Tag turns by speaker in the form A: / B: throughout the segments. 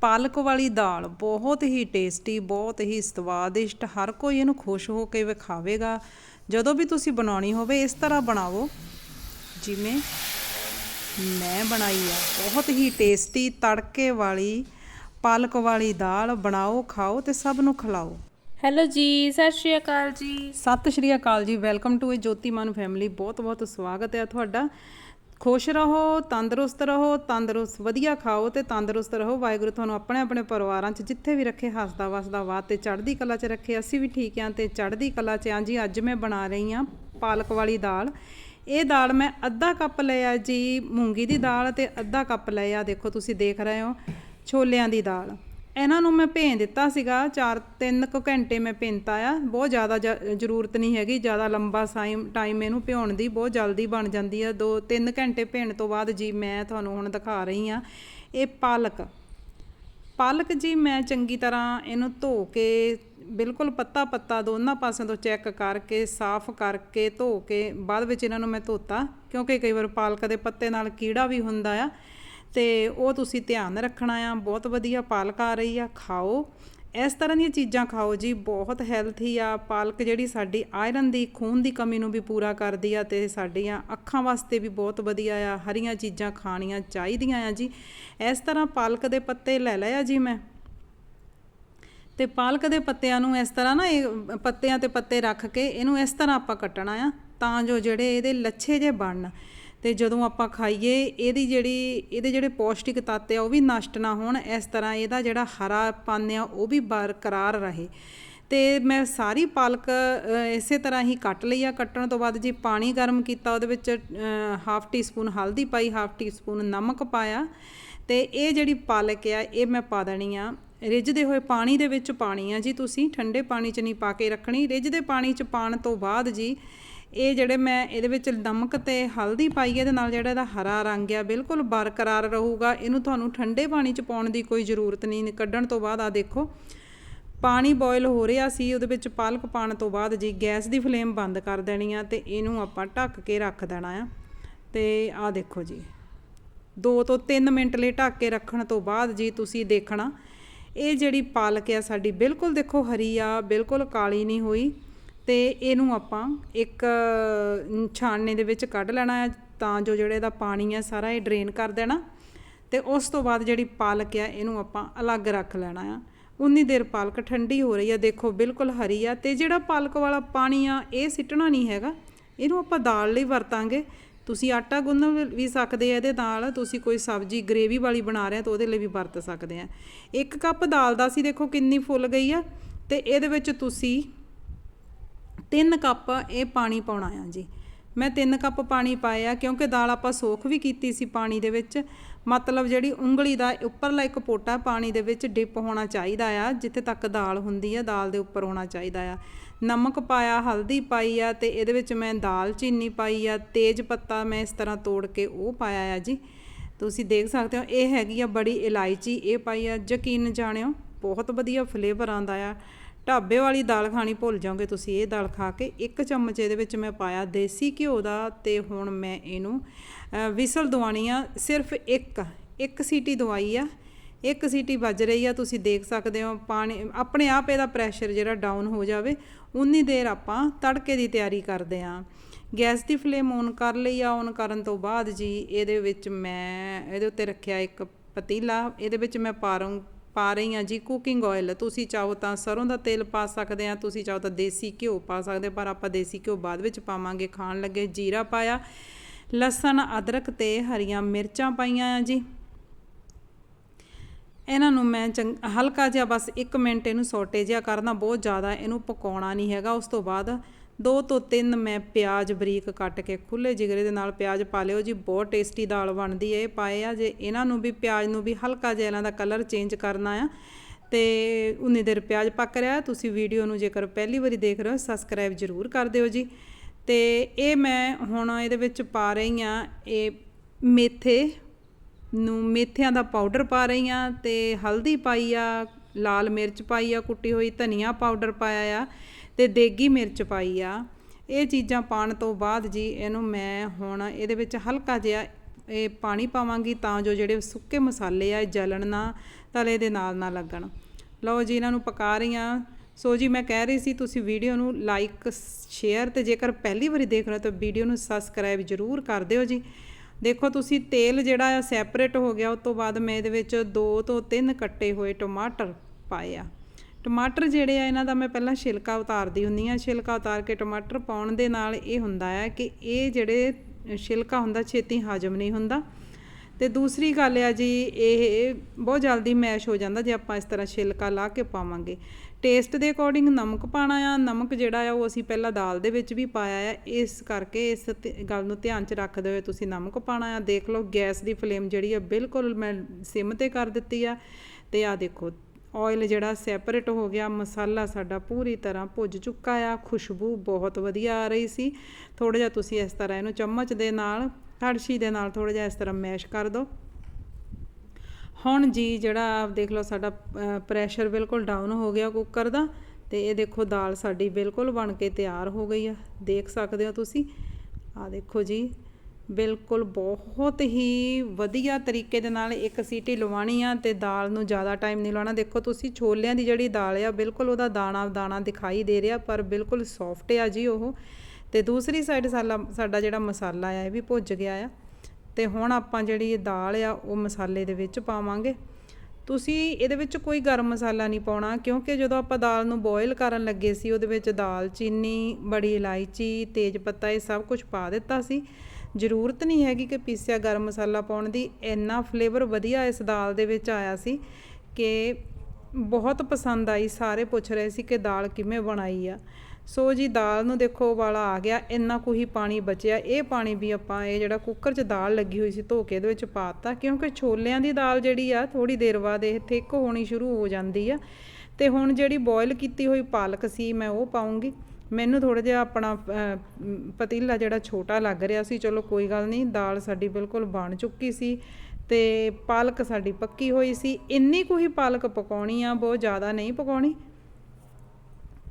A: ਪਾਲਕ ਵਾਲੀ ਦਾਲ ਬਹੁਤ ਹੀ ਟੇਸਟੀ ਬਹੁਤ ਹੀ ਸਵਾਦਿਸ਼ਟ ਹਰ ਕੋਈ ਇਹਨੂੰ ਖੁਸ਼ ਹੋ ਕੇ ਵਿਖਾਵੇਗਾ। ਜਦੋਂ ਵੀ ਤੁਸੀਂ ਬਣਾਉਣੀ ਹੋਵੇ ਇਸ ਤਰ੍ਹਾਂ ਬਣਾਵੋ। ਜਿਵੇਂ ਮੈਂ ਬਣਾਈ ਆ ਬਹੁਤ ਹੀ ਟੇਸਟੀ ਤੜਕੇ ਵਾਲੀ ਪਾਲਕ ਵਾਲੀ ਦਾਲ ਬਣਾਓ ਖਾਓ ਤੇ ਸਭ ਨੂੰ ਖਿਲਾਓ।
B: ਹੈਲੋ ਜੀ ਸਤਿ ਸ਼੍ਰੀ ਅਕਾਲ ਜੀ।
A: ਸਤਿ ਸ਼੍ਰੀ ਅਕਾਲ ਜੀ ਵੈਲਕਮ ਟੂ ਜੋਤੀ ਮਨ ਫੈਮਿਲੀ। ਬਹੁਤ ਬਹੁਤ ਸਵਾਗਤ ਹੈ ਤੁਹਾਡਾ। ਖੁਸ਼ ਰਹੋ, ਤੰਦਰੁਸਤ ਰਹੋ, ਤੰਦਰੁਸਤ ਵਧੀਆ ਖਾਓ ਤੇ ਤੰਦਰੁਸਤ ਰਹੋ। ਵਾਹਿਗੁਰੂ ਤੁਹਾਨੂੰ ਆਪਣੇ ਆਪਣੇ ਪਰਿਵਾਰਾਂ 'ਚ ਜਿੱਥੇ ਵੀ ਰੱਖੇ, ਹੱਸਦਾ ਵਸਦਾ ਵਾਹ ਤੇ ਚੜ੍ਹਦੀ ਕਲਾ 'ਚ ਰੱਖੇ। ਅਸੀਂ ਵੀ ਠੀਕ ਆਂ ਤੇ ਚੜ੍ਹਦੀ ਕਲਾ 'ਚ ਆਂ ਜੀ। ਅੱਜ ਮੈਂ ਬਣਾ ਰਹੀ ਆਂ ਪਾਲਕ ਵਾਲੀ ਦਾਲ। ਇਹ ਦਾਲ ਮੈਂ ਅੱਧਾ ਕੱਪ ਲਿਆ ਜੀ, ਮੂੰਗੀ ਦੀ ਦਾਲ ਤੇ ਅੱਧਾ ਕੱਪ ਲਿਆ। ਦੇਖੋ ਤੁਸੀਂ ਦੇਖ ਰਹੇ ਹੋ, ਛੋਲਿਆਂ ਦੀ ਦਾਲ। ਇਹਨਾਂ ਨੂੰ ਮੈਂ ਭੇਂ ਦਿੱਤਾ ਸੀਗਾ 4-3 ਕੁ ਘੰਟੇ ਮੈਂ ਭਿੰਤਾ ਆ। ਬਹੁਤ ਜ਼ਿਆਦਾ ਜ- ਜ਼ਰੂਰਤ ਨਹੀਂ ਹੈਗੀ, ਜ਼ਿਆਦਾ ਲੰਬਾ ਸਾਈਮ, ਟਾਈਮ ਇਹਨੂੰ ਭਿਉਣ ਦੀ, ਬਹੁਤ ਜਲਦੀ ਬਣ ਜਾਂਦੀ ਆ। 2-3 ਘੰਟੇ ਭਿਉਣ ਤੋਂ ਬਾਅਦ ਜੀ ਮੈਂ ਤੁਹਾਨੂੰ ਹੁਣ ਦਿਖਾ ਰਹੀ ਆ। ਇਹ ਪਾਲਕ। ਪਾਲਕ ਜੀ ਮੈਂ ਚੰਗੀ ਤਰ੍ਹਾਂ ਇਹਨੂੰ ਧੋ ਕੇ, ਬਿਲਕੁਲ ਪੱਤਾ ਪੱਤਾ ਦੋਨਾਂ ਪਾਸਿਆਂ ਤੋਂ ਚੈੱਕ ਕਰਕੇ, ਸਾਫ਼ ਕਰਕੇ ਧੋ ਕੇ, ਬਾਅਦ ਵਿੱਚ ਇਹਨਾਂ ਨੂੰ ਮੈਂ ਧੋਤਾ। ਕਿਉਂਕਿ ਕਈ ਵਾਰ ਪਾਲਕ ਦੇ ਪੱਤੇ ਨਾਲ ਕੀੜਾ ਵੀ ਹੁੰਦਾ ਆ। ਤੇ ਉਹ ਤੁਸੀਂ ਧਿਆਨ ਰੱਖਣਾ ਆ, ਬਹੁਤ ਵਧੀਆ ਪਾਲਕ ਆ ਰਹੀ ਆ, ਖਾਓ। ਇਸ ਤਰ੍ਹਾਂ ਦੀਆਂ ਚੀਜ਼ਾਂ ਖਾਓ ਜੀ, ਬਹੁਤ ਹੈਲਥੀ ਆ। ਪਾਲਕ ਜਿਹੜੀ ਸਾਡੀ ਆਇਰਨ ਦੀ, ਖੂਨ ਦੀ ਕਮੀ ਨੂੰ ਵੀ ਪੂਰਾ ਕਰਦੀ ਆ ਤੇ ਸਾਡੀਆਂ ਅੱਖਾਂ ਵਾਸਤੇ ਵੀ ਬਹੁਤ ਵਧੀਆ ਆ। ਹਰੀਆਂ ਚੀਜ਼ਾਂ ਖਾਣੀਆਂ ਚਾਹੀਦੀਆਂ ਆ ਜੀ। ਇਸ ਤਰ੍ਹਾਂ ਪਾਲਕ ਦੇ ਪੱਤੇ ਲੈ ਲਏ ਆ ਜੀ ਮੈਂ। ਤੇ ਪਾਲਕ ਦੇ ਪੱਤਿਆਂ ਨੂੰ ਇਸ ਤਰ੍ਹਾਂ ਨਾ ਇਹ ਪੱਤਿਆਂ ਤੇ ਪੱਤੇ ਰੱਖ ਕੇ ਇਹਨੂੰ ਇਸ ਤਰ੍ਹਾਂ ਆਪਾਂ ਕੱਟਣਾ ਆ, ਤਾਂ ਜੋ ਜਿਹੜੇ ਇਹਦੇ ਲੱਛੇ ਜੇ ਬਣਨ। ਅਤੇ ਜਦੋਂ ਆਪਾਂ ਖਾਈਏ, ਇਹਦੀ ਜਿਹੜੀ, ਇਹਦੇ ਜਿਹੜੇ ਪੌਸ਼ਟਿਕ ਤੱਤ ਆ, ਉਹ ਵੀ ਨਸ਼ਟ ਨਾ ਹੋਣ, ਇਸ ਤਰ੍ਹਾਂ ਇਹਦਾ ਜਿਹੜਾ ਹਰਾ ਪਨ ਆ, ਉਹ ਵੀ ਬਰਕਰਾਰ ਰਹੇ। ਤੇ ਮੈਂ ਸਾਰੀ ਪਾਲਕ ਇਸੇ ਤਰ੍ਹਾਂ ਹੀ ਕੱਟ ਲਈ ਆ। ਕੱਟਣ ਤੋਂ ਬਾਅਦ ਜੀ ਪਾਣੀ ਗਰਮ ਕੀਤਾ, ਉਹਦੇ ਵਿੱਚ ਹਾਫ ਟੀ ਸਪੂਨ ਹਲਦੀ ਪਾਈ ਹਾਫ ਟੀ ਸਪੂਨ ਨਮਕ ਪਾਇਆ। ਤੇ ਇਹ ਜਿਹੜੀ ਪਾਲਕ ਆ, ਇਹ ਮੈਂ ਪਾ ਦੇਣੀ ਆ। ਰਿੱਝਦੇ ਹੋਏ ਪਾਣੀ ਦੇ ਵਿੱਚ ਪਾਣੀ ਆ ਜੀ ਤੁਸੀਂ, ਠੰਡੇ ਪਾਣੀ 'ਚ ਨਹੀਂ ਪਾ ਕੇ ਰੱਖਣੀ। ਰਿੱਝਦੇ ਪਾਣੀ 'ਚ ਪਾਣ ਤੋਂ ਬਾਅਦ ਜੀ ਇਹ ਜਿਹੜੇ ਮੈਂ ਇਹਦੇ ਵਿੱਚ ਨਮਕ ਤੇ ਹਲਦੀ ਪਾਈ ਹੈ, ਇਹਦੇ ਨਾਲ ਜਿਹੜਾ ਇਹਦਾ ਹਰਾ ਰੰਗ ਆ, ਬਿਲਕੁਲ ਬਰਕਰਾਰ ਰਹੂਗਾ। ਇਹਨੂੰ ਤੁਹਾਨੂੰ ਠੰਡੇ ਪਾਣੀ 'ਚ ਪਾਉਣ ਦੀ ਕੋਈ ਜ਼ਰੂਰਤ ਨਹੀਂ। ਕੱਢਣ ਤੋਂ ਬਾਅਦ ਆ ਦੇਖੋ, ਪਾਣੀ ਬੋਇਲ ਹੋ ਰਿਹਾ ਸੀ, ਉਹਦੇ ਵਿੱਚ ਪਾਲਕ ਪਾਣ ਤੋਂ ਬਾਅਦ ਜੀ ਗੈਸ ਦੀ ਫਲੇਮ ਬੰਦ ਕਰ ਦੇਣੀ ਆ ਤੇ ਇਹਨੂੰ ਆਪਾਂ ਢੱਕ ਕੇ ਰੱਖ ਦੇਣਾ ਆ। ਤੇ ਆ ਦੇਖੋ ਜੀ 2 ਤੋਂ 3 ਮਿੰਟ ਲਈ ਢੱਕ ਕੇ ਰੱਖਣ ਤੋਂ ਬਾਅਦ ਜੀ ਤੁਸੀਂ ਦੇਖਣਾ, ਇਹ ਜਿਹੜੀ ਪਾਲਕ ਆ ਸਾਡੀ ਬਿਲਕੁਲ ਦੇਖੋ ਹਰੀ ਆ, ਬਿਲਕੁਲ ਕਾਲੀ ਨਹੀਂ ਹੋਈ। ਤੇ ਇਹਨੂੰ ਆਪਾਂ ਇੱਕ ਅ, ਛਾਣਨੀ ਦੇ ਵਿੱਚ ਕੱਢ ਲੈਣਾ ਆ ਤਾਂ ਜੋ ਜਿਹੜਾ ਇਹਦਾ ਪਾਣੀ ਆ ਸਾਰਾ ਇਹ ਡਰੇਨ ਕਰ ਦੇਣਾ। ਤੇ ਉਸ ਤੋਂ ਬਾਅਦ ਜਿਹੜੀ ਪਾਲਕ ਆ ਇਹਨੂੰ ਆਪਾਂ ਅਲੱਗ ਰੱਖ ਲੈਣਾ ਆ। ਉਨੀ ਦੇਰ ਪਾਲਕ ਠੰਡੀ ਹੋ ਰਹੀ ਆ ਦੇਖੋ ਬਿਲਕੁਲ ਹਰੀ ਆ ਤੇ ਜਿਹੜਾ ਪਾਲਕ ਵਾਲਾ ਪਾਣੀ ਆ ਇਹ ਸਿੱਟਣਾ ਨਹੀਂ ਹੈਗਾ। ਇਹਨੂੰ ਆਪਾਂ ਦਾਲ ਲਈ ਵਰਤਾਂਗੇ। ਤੁਸੀਂ ਆਟਾ ਗੁੰਨ ਵੀ ਸਕਦੇ ਆ ਇਹਦੇ ਨਾਲ ਤੁਸੀਂ ਕੋਈ ਸਬਜ਼ੀ ਗ੍ਰੇਵੀ ਵਾਲੀ ਬਣਾ ਰਹੇ ਆ ਤਾਂ ਉਹਦੇ ਲਈ ਵੀ ਵਰਤ ਸਕਦੇ ਆ। ਇੱਕ ਕੱਪ ਦਾਲ ਦਾ ਸੀ ਦੇਖੋ ਕਿੰਨੀ ਫੁੱਲ ਗਈ ਆ। ਤੇ ਇਹਦੇ ਵਿੱਚ ਤੁਸੀਂ ਤਿੰਨ ਕੱਪ ਇਹ ਪਾਣੀ ਪਾਉਣਾ ਆ ਜੀ। ਮੈਂ ਤਿੰਨ ਕੱਪ ਪਾਣੀ ਪਾਇਆ ਕਿਉਂਕਿ ਦਾਲ ਆਪਾਂ ਸੋਖ ਵੀ ਕੀਤੀ ਸੀ ਪਾਣੀ ਦੇ ਵਿੱਚ। ਮਤਲਬ ਜਿਹੜੀ ਉਂਗਲੀ ਦਾ ਉੱਪਰਲਾ ਇੱਕ ਪੋਟਾ ਪਾਣੀ ਦੇ ਵਿੱਚ ਡਿਪ ਹੋਣਾ ਚਾਹੀਦਾ ਆ, ਜਿੱਥੇ ਤੱਕ ਦਾਲ ਹੁੰਦੀ ਆ, ਦਾਲ ਦੇ ਉੱਪਰ ਹੋਣਾ ਚਾਹੀਦਾ ਆ। ਨਮਕ ਪਾਇਆ, ਹਲਦੀ ਪਾਈ ਆ ਤੇ ਇਹਦੇ ਵਿੱਚ ਮੈਂ ਦਾਲ ਚੀਨੀ ਪਾਈ ਆ, ਤੇਜ ਪੱਤਾ ਮੈਂ ਇਸ ਤਰ੍ਹਾਂ ਤੋੜ ਕੇ ਉਹ ਪਾਇਆ ਆ ਜੀ। ਤੁਸੀਂ ਦੇਖ ਸਕਦੇ ਹੋ, ਇਹ ਹੈਗੀ ਆ ਬੜੀ ਇਲਾਇਚੀ, ਇਹ ਪਾਈ ਆ, ਯਕੀਨ ਜਾਣਿਓ, ਬਹੁਤ ਵਧੀਆ ਫਲੇਵਰ ਆਂਦਾ ਆ। ਢਾਬੇ ਵਾਲੀ ਦਾਲ ਖਾਣੀ ਭੁੱਲ ਜਾਓਗੇ ਤੁਸੀਂ, ਇਹ ਦਾਲ ਖਾ ਕੇ ਇੱਕ ਚਮਚ ਇਹਦੇ ਵਿੱਚ ਮੈਂ ਪਾਇਆ ਦੇਸੀ ਘਿਓ ਦਾ ਤੇ ਹੁਣ ਮੈਂ ਇਹਨੂੰ ਵਿਸਲ ਦਵਾਣੀ ਆ ਸਿਰਫ ਇੱਕ ਇੱਕ ਸੀਟੀ ਦਵਾਈ ਆ, ਇੱਕ ਸੀਟੀ ਵੱਜ ਰਹੀ ਆ, ਤੁਸੀਂ ਦੇਖ ਸਕਦੇ ਹੋ ਪਾਣੀ, ਆਪਣੇ ਆਪ ਇਹਦਾ ਪ੍ਰੈਸ਼ਰ ਜਿਹੜਾ ਡਾਊਨ ਹੋ ਜਾਵੇ, ਉਨੀ ਦੇਰ ਆਪਾਂ ਤੜਕੇ ਦੀ ਤਿਆਰੀ ਕਰਦੇ ਆਂ ਗੈਸ ਦੀ ਫਲੇਮ ਔਨ ਕਰ ਲਈ ਆ ਔਨ ਕਰਨ ਤੋਂ ਬਾਅਦ ਜੀ ਇਹਦੇ ਵਿੱਚ ਮੈਂ, ਇਹਦੇ ਉੱਤੇ ਰੱਖਿਆ ਇੱਕ ਪਤੀਲਾ, ਇਹਦੇ ਵਿੱਚ ਮੈਂ ਪਾ ਰੂੰ ਪਾ ਰਹੀ ਹਾਂ ਜੀ ਕੁਕਿੰਗ ਆਇਲ ਤੁਸੀਂ ਚਾਹੋ ਤਾਂ ਸਰੋਂ ਦਾ ਤੇਲ ਪਾ ਸਕਦੇ ਆ ਤੁਸੀਂ ਚਾਹੋ ਤਾਂ ਦੇਸੀ ਘਿਓ ਪਾ ਸਕਦੇ ਪਰ ਆਪਾਂ ਦੇਸੀ ਘਿਓ ਬਾਅਦ ਵਿੱਚ ਪਾਵਾਂਗੇ। ਖਾਣ ਲੱਗੇ ਜੀਰਾ ਪਾਇਆ, ਲਸਣ, ਅਦਰਕ ਤੇ ਹਰੀਆਂ ਮਿਰਚਾਂ ਪਾਈਆਂ ਆ ਜੀ। ਇਹਨਾਂ ਨੂੰ ਮੈਂ ਚੰਗ ਹਲਕਾ ਜਿਹਾ ਬਸ 1 ਮਿੰਟ ਇਹਨੂੰ ਸੋਟੇ ਜਿਹਾ ਕਰਨਾ, ਬਹੁਤ ਜ਼ਿਆਦਾ ਇਹਨੂੰ ਪਕਾਉਣਾ ਨਹੀਂ ਹੈਗਾ। ਉਸ ਤੋਂ ਬਾਅਦ ਦੋ ਤੋਂ ਤਿੰਨ ਮੈਂ ਪਿਆਜ਼ ਬਰੀਕ ਕੱਟ ਕੇ ਖੁੱਲੇ ਜਿਗਰੇ ਦੇ ਨਾਲ ਪਿਆਜ਼ ਪਾ ਲਿਓ ਜੀ, ਬਹੁਤ ਟੇਸਟੀ ਦਾਲ ਬਣਦੀ ਹੈ, ਇਹ ਪਾਏ ਆ। ਜੇ ਇਹਨਾਂ ਨੂੰ ਵੀ ਪਿਆਜ਼ ਨੂੰ ਵੀ ਹਲਕਾ ਜਿਹਾ ਇਹਨਾਂ ਦਾ ਕਲਰ ਚੇਂਜ ਕਰਨਾ ਆ, ਤੇ ਉਨੀ ਦੇਰ ਪਿਆਜ਼ ਪੱਕ ਰਿਹਾ, ਤੁਸੀਂ ਵੀਡੀਓ ਨੂੰ ਜੇਕਰ ਪਹਿਲੀ ਵਾਰੀ ਦੇਖ ਰਹੇ ਹੋ ਸਬਸਕ੍ਰਾਈਬ ਜ਼ਰੂਰ ਕਰ ਦਿਓ ਜੀ। ਤੇ ਇਹ ਮੈਂ ਹੁਣ ਇਹਦੇ ਵਿੱਚ ਪਾ ਰਹੀ ਆ ਇਹ ਮੇਥੇ ਨੂੰ, ਮੇਥਿਆਂ ਦਾ ਪਾਊਡਰ ਪਾ ਰਹੀ ਆ ਤੇ ਹਲਦੀ ਪਾਈ ਆ, ਲਾਲ ਮਿਰਚ ਪਾਈ ਆ, ਕੁੱਟੀ ਹੋਈ ਧਨੀਆ ਪਾਊਡਰ ਪਾਇਆ ਆ। ਤੇ ਦੇਗੀ ਮਿਰਚ ਪਾਈ ਆ। ਇਹ ਚੀਜ਼ਾਂ ਪਾਣ ਤੋਂ ਬਾਅਦ ਜੀ ਇਹਨੂੰ ਮੈਂ ਹੁਣ ਇਹਦੇ ਵਿੱਚ ਹਲਕਾ ਜਿਹਾ ਇਹ ਪਾਣੀ ਪਾਵਾਂਗੀ ਤਾਂ ਜੋ ਜਿਹੜੇ ਸੁੱਕੇ ਮਸਾਲੇ ਆ ਜਲਣ ਨਾ, ਤਲੇ ਦੇ ਨਾਲ ਨਾ ਲੱਗਣ। ਲਓ ਜੀ, ਇਹਨਾਂ ਨੂੰ ਪਕਾ ਰਹੀ ਹਾਂ। ਸੋ ਜੀ, ਮੈਂ ਕਹਿ ਰਹੀ ਸੀ ਤੁਸੀਂ ਵੀਡੀਓ ਨੂੰ ਲਾਈਕ, ਸ਼ੇਅਰ ਤੇ ਜੇਕਰ ਪਹਿਲੀ ਵਾਰੀ ਦੇਖ ਰਹੇ ਹੋ ਤਾਂ ਵੀਡੀਓ ਨੂੰ ਸਬਸਕ੍ਰਾਈਬ ਜ਼ਰੂਰ ਕਰ ਦਿਓ ਜੀ। ਦੇਖੋ ਤੁਸੀਂ ਤੇਲ ਜਿਹੜਾ ਆ ਸੈਪਰੇਟ ਹੋ ਗਿਆ, ਉਸ ਤੋਂ ਬਾਅਦ ਮੈਂ ਇਹਦੇ ਵਿੱਚ 2 ਤੋਂ 3 ਕੱਟੇ ਹੋਏ ਟਮਾਟਰ ਪਾਏ ਆ। ਟਮਾਟਰ ਜਿਹੜੇ ਆ, ਇਹਨਾਂ ਦਾ ਮੈਂ ਪਹਿਲਾਂ ਛਿਲਕਾ ਉਤਾਰਦੀ ਹੁੰਦੀ ਆ ਛਿਲਕਾ ਉਤਾਰ ਕੇ ਟਮਾਟਰ ਪਾਉਣ ਦੇ ਨਾਲ ਇਹ ਹੁੰਦਾ ਹੈ ਕਿ ਇਹ ਜਿਹੜੇ ਛਿਲਕਾ ਹੁੰਦਾ, ਛੇਤੀ ਹਾਜ਼ਮ ਨਹੀਂ ਹੁੰਦਾ। ਤੇ ਦੂਸਰੀ ਗੱਲ ਆ ਜੀ, ਇਹ ਬਹੁਤ ਜਲਦੀ ਮੈਸ਼ ਹੋ ਜਾਂਦਾ ਜੇ ਆਪਾਂ ਇਸ ਤਰ੍ਹਾਂ ਛਿਲਕਾ ਲਾ ਕੇ ਪਾਵਾਂਗੇ। ਟੇਸਟ ਦੇ ਅਕੋਰਡਿੰਗ ਨਮਕ ਪਾਣਾ ਆ। ਨਮਕ ਜਿਹੜਾ ਆ, ਉਹ ਅਸੀਂ ਪਹਿਲਾਂ ਦਾਲ ਦੇ ਵਿੱਚ ਵੀ ਪਾਇਆ ਆ। ਇਸ ਕਰਕੇ ਇਸ ਤੇ- ਗੱਲ ਨੂੰ ਧਿਆਨ 'ਚ ਰੱਖਦੇ ਹੋਏ ਤੁਸੀਂ ਨਮਕ ਪਾਣਾ ਆ। ਦੇਖ ਲਓ, ਗੈਸ ਦੀ ਫਲੇਮ ਜਿਹੜੀ ਆ, ਬਿਲਕੁਲ ਮੈਂ ਸਿਮ ਤੇ ਕਰ ਦਿੱਤੀ ਆ। ਤੇ ਆ ਦੇਖੋ ਆਇਲ ਜਿਹੜਾ ਸੈਪਰੇਟ ਹੋ ਗਿਆ, ਮਸਾਲਾ ਸਾਡਾ ਪੂਰੀ ਤਰ੍ਹਾਂ ਭੁੱਜ ਚੁੱਕਾ ਆ, ਖੁਸ਼ਬੂ ਬਹੁਤ ਵਧੀਆ ਆ ਰਹੀ ਸੀ। ਥੋੜਾ ਜਿਹਾ ਤੁਸੀਂ ਇਸ ਤਰ੍ਹਾਂ ਇਹਨੂੰ ਚਮਚ ਦੇ ਨਾਲ ਕੜਛੀ ਦੇ ਨਾਲ ਥੋੜਾ ਜਿਹਾ ਇਸ ਤਰ੍ਹਾਂ ਮੈਸ਼ ਕਰ ਦਿਓ। ਹੁਣ ਜੀ ਜਿਹੜਾ ਦੇਖ ਲਓ ਸਾਡਾ ਪ੍ਰੈਸ਼ਰ ਬਿਲਕੁਲ ਡਾਊਨ ਹੋ ਗਿਆ ਕੁੱਕਰ ਦਾ, ਤੇ ਇਹ ਦੇਖੋ ਦਾਲ ਸਾਡੀ ਬਿਲਕੁਲ ਬਣ ਕੇ ਤਿਆਰ ਹੋ ਗਈ ਆ। ਦੇਖ ਸਕਦੇ ਹੋ ਤੁਸੀਂ। ਆ ਦੇਖੋ ਜੀ ਬਿਲਕੁਲ ਬਹੁਤ ਹੀ ਵਧੀਆ ਤਰੀਕੇ ਦੇ ਨਾਲ ਇੱਕ ਸੀਟੀ ਲਵਾਣੀ ਆ ਤੇ ਦਾਲ ਨੂੰ ਜ਼ਿਆਦਾ ਟਾਈਮ ਨਹੀਂ ਲਾਉਣਾ। ਦੇਖੋ, ਤੁਸੀਂ ਛੋਲਿਆਂ ਦੀ ਜਿਹੜੀ ਦਾਲ ਆ, ਬਿਲਕੁਲ ਉਹਦਾ ਦਾਣਾ ਦਾਣਾ ਦਿਖਾਈ ਦੇ ਰਿਹਾ, ਪਰ ਬਿਲਕੁਲ ਸੌਫਟ ਆ ਜੀ ਉਹ। ਤੇ ਦੂਸਰੀ ਸਾਈਡ ਸਾਲਾ, ਸਾਡਾ ਜਿਹੜਾ ਮਸਾਲਾ ਆ, ਇਹ ਵੀ ਭੁੱਜ ਗਿਆ ਆ। ਤੇ ਹੁਣ ਆਪਾਂ ਜਿਹੜੀ ਦਾਲ ਆ, ਉਹ ਮਸਾਲੇ ਦੇ ਵਿੱਚ ਪਾਵਾਂਗੇ। ਤੁਸੀਂ ਇਹਦੇ ਵਿੱਚ ਕੋਈ ਗਰਮ ਮਸਾਲਾ ਨਹੀਂ ਪਾਉਣਾ, ਕਿਉਂਕਿ ਜਦੋਂ ਆਪਾਂ ਦਾਲ ਨੂੰ ਬੋਇਲ ਕਰਨ ਲੱਗੇ ਸੀ, ਉਹਦੇ ਵਿੱਚ ਦਾਲ, ਚੀਨੀ, ਬੜੀ ਇਲਾਇਚੀ, ਤੇਜ ਪੱਤਾ, ਇਹ ਸਭ ਕੁਝ ਪਾ ਦਿੱਤਾ ਸੀ। ਜ਼ਰੂਰਤ ਨਹੀਂ ਹੈਗੀ ਕਿ ਪੀਸਿਆ ਗਰਮ ਮਸਾਲਾ ਪਾਉਣ ਦੀ। ਇੰਨਾ ਫਲੇਵਰ ਵਧੀਆ ਇਸ ਦਾਲ ਦੇ ਵਿੱਚ ਆਇਆ ਸੀ ਕਿ ਬਹੁਤ ਪਸੰਦ ਆਈ। ਸਾਰੇ ਪੁੱਛ ਰਹੇ ਸੀ ਕਿ ਦਾਲ ਕਿਵੇਂ ਬਣਾਈ ਆ। ਸੋ ਜੀ, ਦਾਲ ਨੂੰ ਦੇਖੋ ਵਾਲਾ ਆ ਗਿਆ। ਇੰਨਾ ਕੁ ਹੀ ਪਾਣੀ ਬਚਿਆ। ਇਹ ਪਾਣੀ ਵੀ ਆਪਾਂ ਇਹ ਜਿਹੜਾ ਕੁੱਕਰ 'ਚ ਦਾਲ ਲੱਗੀ ਹੋਈ ਸੀ, ਧੋ ਕੇ ਇਹਦੇ ਵਿੱਚ ਪਾਤਾ ਕਿਉਂਕਿ ਛੋਲਿਆਂ ਦੀ ਦਾਲ ਜਿਹੜੀ ਆ ਥੋੜੀ ਦੇਰ ਬਾਅਦ ਇਹ ਥਿੱਕ ਹੋਣੀ ਸ਼ੁਰੂ ਹੋ ਜਾਂਦੀ ਆ। ਤੇ ਹੁਣ ਜਿਹੜੀ ਬੋਇਲ ਕੀਤੀ ਹੋਈ ਪਾਲਕ ਸੀ, ਮੈਂ ਉਹ ਪਾਉਂਗੀ ਮੈਨੂੰ ਥੋੜਾ ਜਿਹਾ ਆਪਣਾ ਪਤੀਲਾ ਜਿਹੜਾ ਛੋਟਾ ਲੱਗ ਰਿਹਾ ਸੀ, ਚਲੋ ਕੋਈ ਗੱਲ ਨਹੀਂ, ਦਾਲ ਸਾਡੀ ਬਿਲਕੁਲ ਬਣ ਚੁੱਕੀ ਸੀ ਤੇ ਪਾਲਕ ਸਾਡੀ ਪੱਕੀ ਹੋਈ ਸੀ। ਇੰਨੀ ਕੁ ਹੀ ਪਾਲਕ ਪਕਾਉਣੀ ਆ, ਬਹੁਤ ਜ਼ਿਆਦਾ ਨਹੀਂ ਪਕਾਉਣੀ।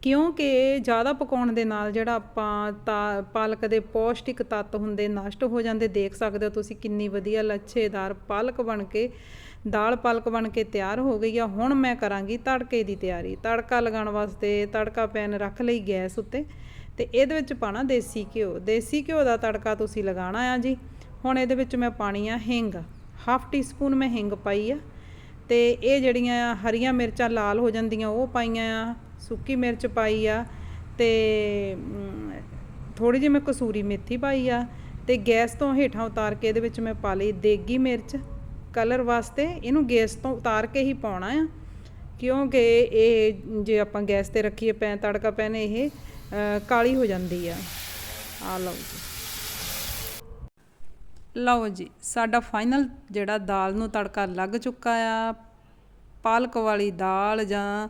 A: ਕਿਉਂਕਿ ਜ਼ਿਆਦਾ ਪਕਾਉਣ ਦੇ ਨਾਲ ਜਿਹੜਾ ਆਪਾਂ ਤਾ, ਪਾਲਕ ਦੇ ਪੌਸ਼ਟਿਕ ਤੱਤ ਹੁੰਦੇ ਨਸ਼ਟ ਹੋ ਜਾਂਦੇ, ਦੇਖ ਸਕਦੇ ਹੋ ਤੁਸੀਂ ਕਿੰਨੀ ਵਧੀਆ ਲੱਛੇਦਾਰ ਪਾਲਕ ਬਣ ਕੇ, ਦਾਲ ਪਾਲਕ ਬਣ ਕੇ ਤਿਆਰ ਹੋ ਗਈ ਆ। ਹੁਣ ਮੈਂ ਕਰਾਂਗੀ ਤੜਕੇ ਦੀ ਤਿਆਰੀ। ਤੜਕਾ ਲਗਾਉਣ ਵਾਸਤੇ ਤੜਕਾ ਪੈਨ ਰੱਖ ਲਈ ਗੈਸ ਉੱਤੇ ਤੇ ਇਹਦੇ ਵਿੱਚ ਪਾਣਾ ਦੇਸੀ ਘਿਓ। ਦੇਸੀ ਘਿਓ ਦਾ ਤੜਕਾ ਤੁਸੀਂ ਲਗਾਉਣਾ ਆ ਜੀ। ਹੁਣ ਇਹਦੇ ਵਿੱਚ ਮੈਂ ਪਾਣੀ ਆ ਹਿੰਗ। ਹਾਫ ਟੀ ਸਪੂਨ ਮੈਂ ਹਿੰਗ ਪਾਈ ਆ ਤੇ ਇਹ ਜਿਹੜੀਆਂ ਹਰੀਆਂ ਮਿਰਚਾਂ ਲਾਲ ਹੋ ਜਾਂਦੀਆਂ, ਉਹ ਪਾਈਆਂ ਆ। ਸੁੱਕੀ ਮਿਰਚ ਪਾਈ ਆ ਤੇ ਥੋੜੀ ਜਿਹੀ ਮੈਂ ਕਸੂਰੀ ਮੇਥੀ ਪਾਈ ਆ ਤੇ ਗੈਸ ਤੋਂ ਹੇਠਾਂ ਉਤਾਰ ਕੇ ਇਹਦੇ ਵਿੱਚ ਮੈਂ ਪਾ ਲਈ ਦੇਗੀ ਮਿਰਚ। ਕਲਰ ਵਾਸਤੇ ਇਹਨੂੰ ਗੈਸ ਤੋਂ ਉਤਾਰ ਕੇ ਹੀ ਪਾਉਣਾ ਆ, ਕਿਉਂਕਿ ਇਹ ਜੇ ਆਪਾਂ ਗੈਸ ਤੇ ਰੱਖੀਏ ਪੈ ਤੜਕਾ ਪੈਨੇ, ਇਹ ਕਾਲੀ ਹੋ ਜਾਂਦੀ ਆ। ਆ ਲਓ ਜੀ। ਲਓ ਜੀ, ਸਾਡਾ ਫਾਈਨਲ ਜਿਹੜਾ ਦਾਲ ਨੂੰ ਤੜਕਾ ਲੱਗ ਚੁੱਕਾ ਆ। ਪਾਲਕ ਵਾਲੀ ਦਾਲ ਜਾਂ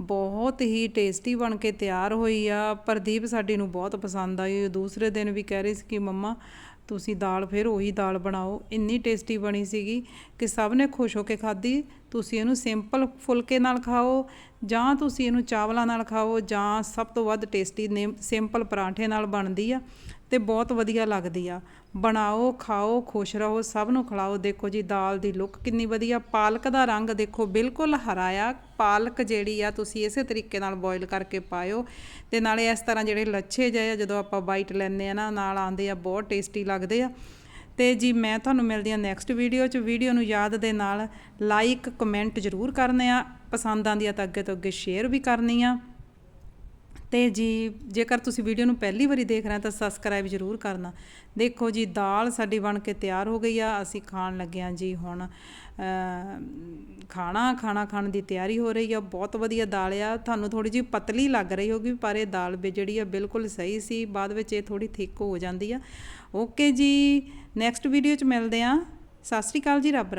A: ਬਹੁਤ ਹੀ ਟੇਸਟੀ ਬਣ ਕੇ ਤਿਆਰ ਹੋਈ ਆ। ਪ੍ਰਦੀਪ ਸਾਡੀ ਨੂੰ ਬਹੁਤ ਪਸੰਦ ਆਈ। ਦੂਸਰੇ ਦਿਨ ਵੀ ਕਹਿ ਰਹੀ ਸੀ ਕਿ, ਮੰਮਾ, ਤੁਸੀਂ ਦਾਲ ਫਿਰ ਉਹੀ ਦਾਲ ਬਣਾਓ। ਇੰਨੀ ਟੇਸਟੀ ਬਣੀ ਸੀਗੀ ਕਿ ਸਭ ਨੇ ਖੁਸ਼ ਹੋ ਕੇ ਖਾਧੀ। ਤੁਸੀਂ ਇਹਨੂੰ ਸਿੰਪਲ ਫੁਲਕੇ ਨਾਲ ਖਾਓ ਜਾਂ ਤੁਸੀਂ ਇਹਨੂੰ ਚਾਵਲਾਂ ਨਾਲ ਖਾਓ ਜਾਂ ਸਭ ਤੋਂ ਵੱਧ ਟੇਸਟੀ ਨੇ ਸਿੰਪਲ ਪਰਾਂਠੇ ਨਾਲ ਬਣਦੀ ਆ ਤੇ ਬਹੁਤ ਵਧੀਆ ਲੱਗਦੀ ਆ। ਬਣਾਓ, ਖਾਓ, ਖੁਸ਼ ਰਹੋ, ਸਭ ਨੂੰ ਖਿਲਾਓ। ਦੇਖੋ ਜੀ, ਦਾਲ ਦੀ ਲੁੱਕ ਕਿੰਨੀ ਵਧੀਆ। ਪਾਲਕ ਦਾ ਰੰਗ ਦੇਖੋ ਬਿਲਕੁਲ ਹਰਾ ਆ। ਪਾਲਕ ਜਿਹੜੀ ਆ ਤੁਸੀਂ ਇਸੇ ਤਰੀਕੇ ਨਾਲ ਬੋਇਲ ਕਰਕੇ ਪਾਇਓ। ਤੇ ਨਾਲੇ ਇਸ ਤਰ੍ਹਾਂ ਜਿਹੜੇ ਲੱਛੇ ਜਿਹੇ ਆ, ਜਦੋਂ ਆਪਾਂ ਬਾਈਟ ਲੈਂਦੇ ਆ ਨਾ, ਨਾਲ ਆਉਂਦੇ ਆ, ਬਹੁਤ ਟੇਸਟੀ ਲੱਗਦੇ ਆ। ਤੇ ਜੀ ਮੈਂ ਤੁਹਾਨੂੰ ਮਿਲਦੀ ਹਾਂ ਨੈਕਸਟ ਵੀਡੀਓ 'ਚ। ਵੀਡੀਓ ਨੂੰ ਯਾਦ ਦੇ ਨਾਲ ਲਾਈਕ ਕਮੈਂਟ ਜ਼ਰੂਰ ਕਰਨੇ ਆ। ਪਸੰਦ ਆਂਦੀ ਆ ਤਾਂ ਅੱਗੇ ਤੋਂ ਅੱਗੇ ਸ਼ੇਅਰ ਵੀ ਕਰਨੀ ਆ। ਤੇ ਜੀ, ਜੇਕਰ ਤੁਸੀਂ ਵੀਡੀਓ ਨੂੰ ਪਹਿਲੀ ਵਾਰੀ ਦੇਖ ਰਹੇ ਤਾਂ ਸਬਸਕ੍ਰਾਈਬ ਜ਼ਰੂਰ ਕਰਨਾ। ਦੇਖੋ ਜੀ, ਦਾਲ ਸਾਡੀ ਬਣ ਕੇ ਤਿਆਰ ਹੋ ਗਈ ਆ। ਅਸੀਂ ਖਾਣ ਲੱਗੇ ਆ ਜੀ ਹੁਣ ਖਾਣਾ ਖਾਣਾ ਖਾਣ ਦੀ ਤਿਆਰੀ ਹੋ ਰਹੀ ਆ। ਬਹੁਤ ਵਧੀਆ ਦਾਲ ਆ। ਤੁਹਾਨੂੰ ਥੋੜੀ ਜਿਹੀ ਪਤਲੀ ਲੱਗ ਰਹੀ ਹੋਗੀ ਪਰ ਇਹ ਦਾਲ ਵੀ ਜਿਹੜੀ ਆ ਬਿਲਕੁਲ ਸਹੀ ਸੀ। ਬਾਅਦ ਵਿੱਚ ਇਹ ਥੋੜੀ ਥਿੱਕ ਹੋ ਜਾਂਦੀ ਆ। ਓਕੇ ਜੀ ਨੈਕਸਟ ਵੀਡੀਓ 'ਚ ਮਿਲਦੇ ਹਾਂ। ਸਤਿ ਸ਼੍ਰੀ ਅਕਾਲ ਜੀ ਰੱਬ ਰੱਖਾ।